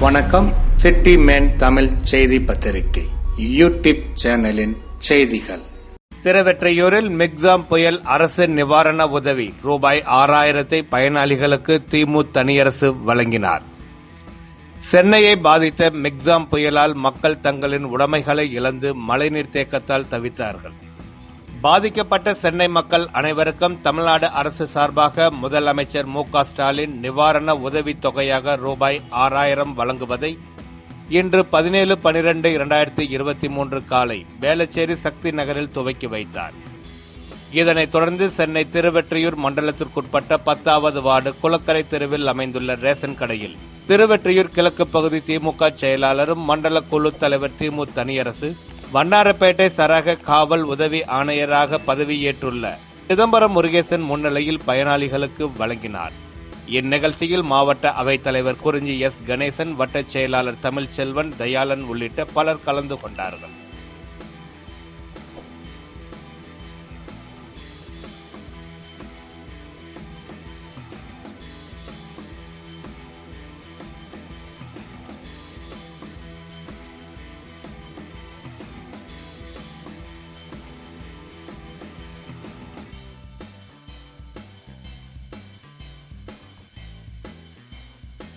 வணக்கம். City man Tamil செய்தி பத்திரிகை. யூடியூப் சேனலின் செய்திகள். திருவெற்றியூரில் மிக்ஸாம் புயல் அரசு நிவாரண உதவி. ரூபாய் ஆறாயிரத்தை பயனாளிகளுக்கு திமு தனியரசு வழங்கினார். சென்னையை பாதித்த மிக்ஸாம் புயலால் மக்கள் தங்களின் உடைமைகளை இழந்து மழைநீர் தேக்கத்தால் தவித்தார்கள். பாதிக்கப்பட்ட சென்னை மக்கள் அனைவருக்கும் தமிழ்நாடு அரசு சார்பாக முதலமைச்சர் மு க ஸ்டாலின் நிவாரண உதவித் தொகையாக ரூபாய் ஆறாயிரம் வழங்குவதை இன்று பதினேழு பனிரெண்டு இரண்டாயிரத்தி இருபத்தி மூன்று காலை வேளச்சேரி சக்தி நகரில் துவக்கி வைத்தார். இதனைத் தொடர்ந்து சென்னை திருவெற்றியூர் மண்டலத்திற்குட்பட்ட பத்தாவது வார்டு குளக்கரை தெருவில் அமைந்துள்ள ரேஷன் கடையில் திருவெற்றியூர் கிழக்கு பகுதி திமுக செயலாளரும் மண்டல குழு தலைவர் திமு தனியரசு வண்ணாரப்பேட்டை சரக காவல் உதவி ஆணையராக பதவியேற்றுள்ள சிதம்பரம் முருகேசன் முன்னிலையில் பயனாளிகளுக்கு வழங்கினார். இந்நிகழ்ச்சியில் மாவட்ட அவைத்தலைவர் குறிஞ்சி எஸ். கணேசன் வட்டச் செயலாளர் தமிழ்ச்செல்வன் தயாளன் உள்ளிட்ட பலர் கலந்து கொண்டார்கள்.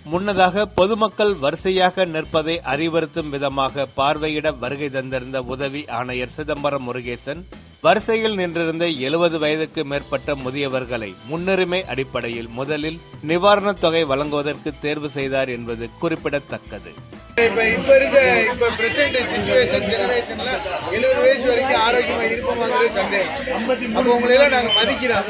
முன்னதாக பொதுமக்கள் வரிசையாக நிற்பதை அறிவுறுத்தும் விதமாக பார்வையிட வருகை தந்திருந்த உதவி ஆணையர் சிதம்பரம் முருகேசன் வரிசையில் நின்றிருந்த எழுபது வயதுக்கு மேற்பட்ட முதியவர்களை முன்னுரிமை அடிப்படையில் முதலில் நிவாரணத் தொகை வழங்குவதற்கு தேர்வு செய்தார் என்பது குறிப்பிடத்தக்கது. இப்ப இப்ப இருக்க இப்ப பிரசன்ட் சிச்சுவேஷன் ஜெனரேஷன்ல எழுபது வயசு வரைக்கும் ஆரோக்கியமா இருப்போமாங்கிறது சந்தேகம். அப்போ உங்களை எல்லாம் நாங்க மதிக்கிறோம்.